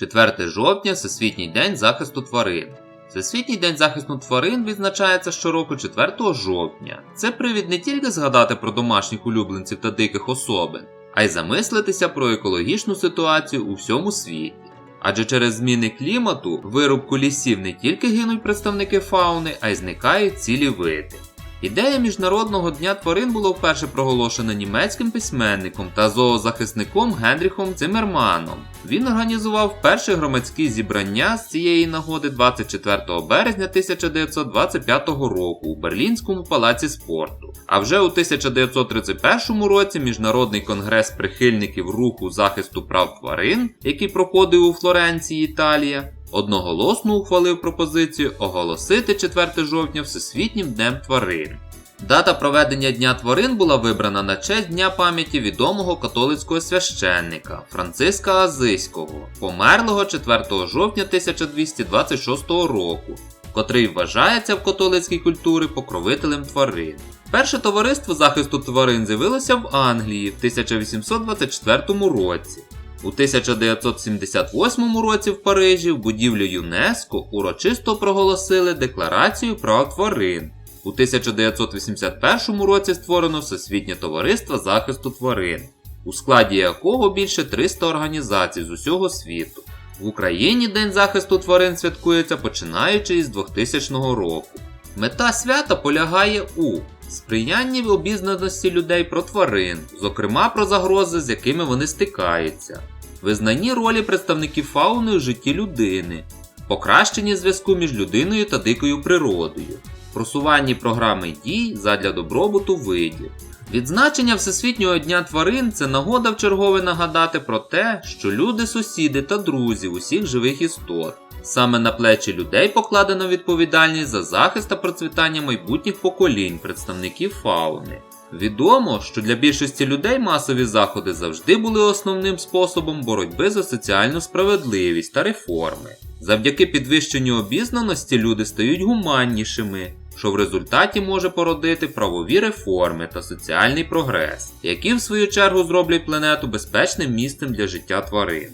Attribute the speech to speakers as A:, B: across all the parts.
A: 4 жовтня Всесвітній день захисту тварин. Всесвітній день захисту тварин відзначається щороку 4 жовтня. Це привід не тільки згадати про домашніх улюбленців та диких особин, а й замислитися про екологічну ситуацію у всьому світі. Адже через зміни клімату, вирубку лісів не тільки гинуть представники фауни, а й зникають цілі види. Ідея Міжнародного дня тварин була вперше проголошена німецьким письменником та зоозахисником Генріхом Циммерманом. Він організував перше громадське зібрання з цієї нагоди 24 березня 1925 року у Берлінському палаці спорту. А вже у 1931 році Міжнародний конгрес прихильників руху захисту прав тварин, який проходив у Флоренції, Італія, одноголосно ухвалив пропозицію оголосити 4 жовтня Всесвітнім днем тварин. Дата проведення Дня тварин була вибрана на честь Дня пам'яті відомого католицького священника Франциска Азиського, померлого 4 жовтня 1226 року, котрий вважається в католицькій культурі покровителем тварин. Перше товариство захисту тварин з'явилося в Англії в 1824 році. У 1978 році в Парижі в будівлю ЮНЕСКО урочисто проголосили Декларацію прав тварин. У 1981 році створено Всесвітнє товариство захисту тварин, у складі якого більше 300 організацій з усього світу. В Україні День захисту тварин святкується починаючи із 2000 року. Мета свята полягає у сприянні обізнаності людей про тварин, зокрема про загрози, з якими вони стикаються, визнанні ролі представників фауни у житті людини, покращенні зв'язку між людиною та дикою природою, просуванні програми дій задля добробуту видів. Відзначення Всесвітнього дня тварин це нагода вчергове нагадати про те, що люди сусіди та друзі усіх живих істот. Саме на плечі людей покладено відповідальність за захист та процвітання майбутніх поколінь представників фауни. Відомо, що для більшості людей масові заходи завжди були основним способом боротьби за соціальну справедливість та реформи. Завдяки підвищенню обізнаності люди стають гуманнішими, що в результаті може породити правові реформи та соціальний прогрес, які в свою чергу зроблять планету безпечним місцем для життя тварин.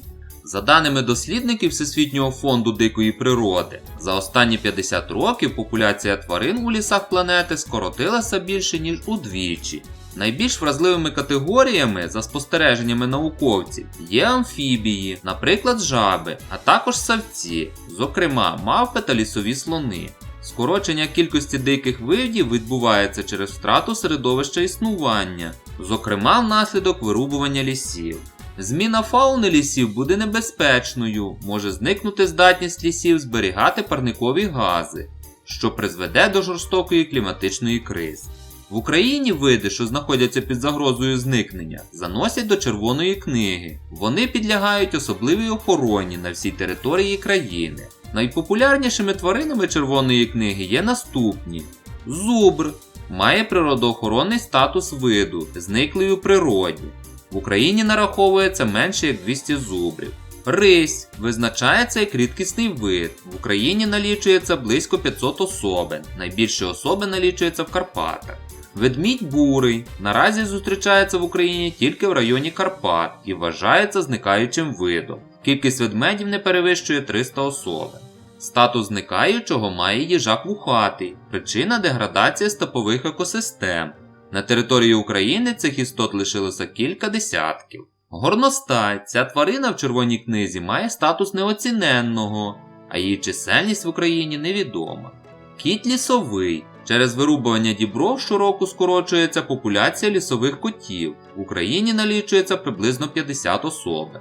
A: За даними дослідників Всесвітнього фонду дикої природи, за останні 50 років популяція тварин у лісах планети скоротилася більше ніж удвічі. Найбільш вразливими категоріями, за спостереженнями науковців, є амфібії, наприклад, жаби, а також савці, зокрема мавпи та лісові слони. Скорочення кількості диких видів відбувається через втрату середовища існування, зокрема внаслідок вирубування лісів. Зміна фауни лісів буде небезпечною, може зникнути здатність лісів зберігати парникові гази, що призведе до жорстокої кліматичної кризи. В Україні види, що знаходяться під загрозою зникнення, заносять до Червоної книги. Вони підлягають особливій охороні на всій території країни. Найпопулярнішими тваринами Червоної книги є наступні: зубр має природоохоронний статус виду, зниклий у природі. В Україні нараховується менше як 200 зубрів. Рись визначається як рідкісний вид. В Україні налічується близько 500 особин. Найбільше особи налічується в Карпатах. Ведмідь бурий наразі зустрічається в Україні тільки в районі Карпат і вважається зникаючим видом. Кількість ведмедів не перевищує 300 особин. Статус зникаючого має їжак вухатий, причина деградація степових екосистем. На території України цих істот лишилося кілька десятків. Горностай, ця тварина в червоній книзі має статус неоціненного, а її чисельність в Україні невідома. Кіт лісовий. Через вирубування дібров щороку скорочується популяція лісових котів. В Україні налічується приблизно 50 особин.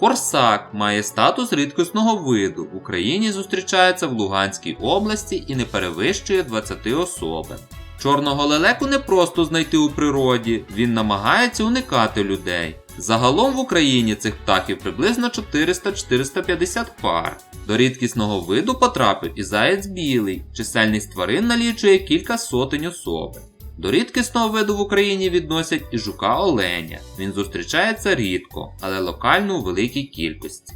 A: Корсак має статус рідкісного виду. В Україні зустрічається в Луганській області і не перевищує 20 особин. Чорного лелеку не просто знайти у природі, він намагається уникати людей. Загалом в Україні цих птахів приблизно 400-450 пар. До рідкісного виду потрапив і заєць білий, чисельність тварин налічує кілька сотень особин. До рідкісного виду в Україні відносять і жука оленя. Він зустрічається рідко, але локально у великій кількості.